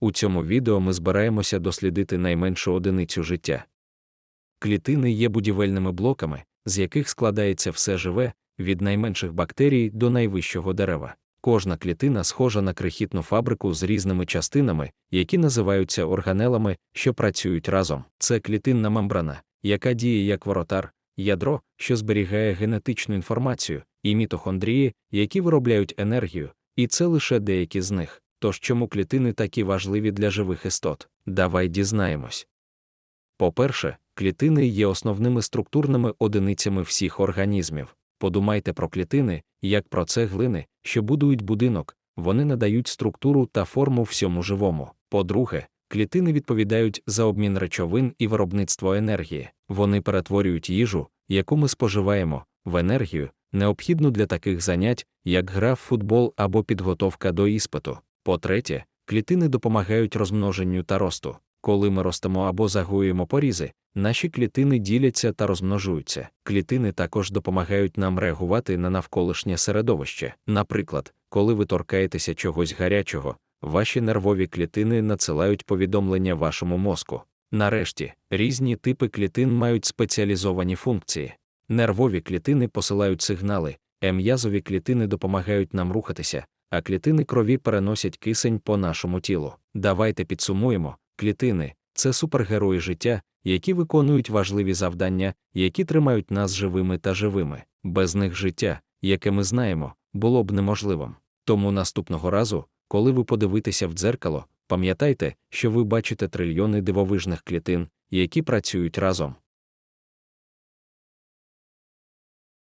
У цьому відео ми збираємося дослідити найменшу одиницю життя. Клітини є будівельними блоками, з яких складається все живе, від найменших бактерій до найвищого дерева. Кожна клітина схожа на крихітну фабрику з різними частинами, які називаються органелами, що працюють разом. Це клітинна мембрана, яка діє як воротар, ядро, що зберігає генетичну інформацію, і мітохондрії, які виробляють енергію, і це лише деякі з них. Тож чому клітини такі важливі для живих істот? Давай дізнаємось. По-перше, клітини є основними структурними одиницями всіх організмів. Подумайте про клітини, як про цеглини, що будують будинок, вони надають структуру та форму всьому живому. По-друге, клітини відповідають за обмін речовин і виробництво енергії. Вони перетворюють їжу, яку ми споживаємо, в енергію, необхідну для таких занять, як гра в футбол або підготовка до іспиту. По-третє, клітини допомагають розмноженню та росту. Коли ми ростемо або загоюємо порізи, наші клітини діляться та розмножуються. Клітини також допомагають нам реагувати на навколишнє середовище. Наприклад, коли ви торкаєтеся чогось гарячого, ваші нервові клітини надсилають повідомлення вашому мозку. Нарешті, різні типи клітин мають спеціалізовані функції. Нервові клітини посилають сигнали, ем'язові клітини допомагають нам рухатися, а клітини крові переносять кисень по нашому тілу. Давайте підсумуємо: клітини це супергерої життя, які виконують важливі завдання, які тримають нас живими та живими. Без них життя, яке ми знаємо, було б неможливим. Тому наступного разу, коли ви подивитеся в дзеркало, пам'ятайте, що ви бачите трильйони дивовижних клітин, які працюють разом.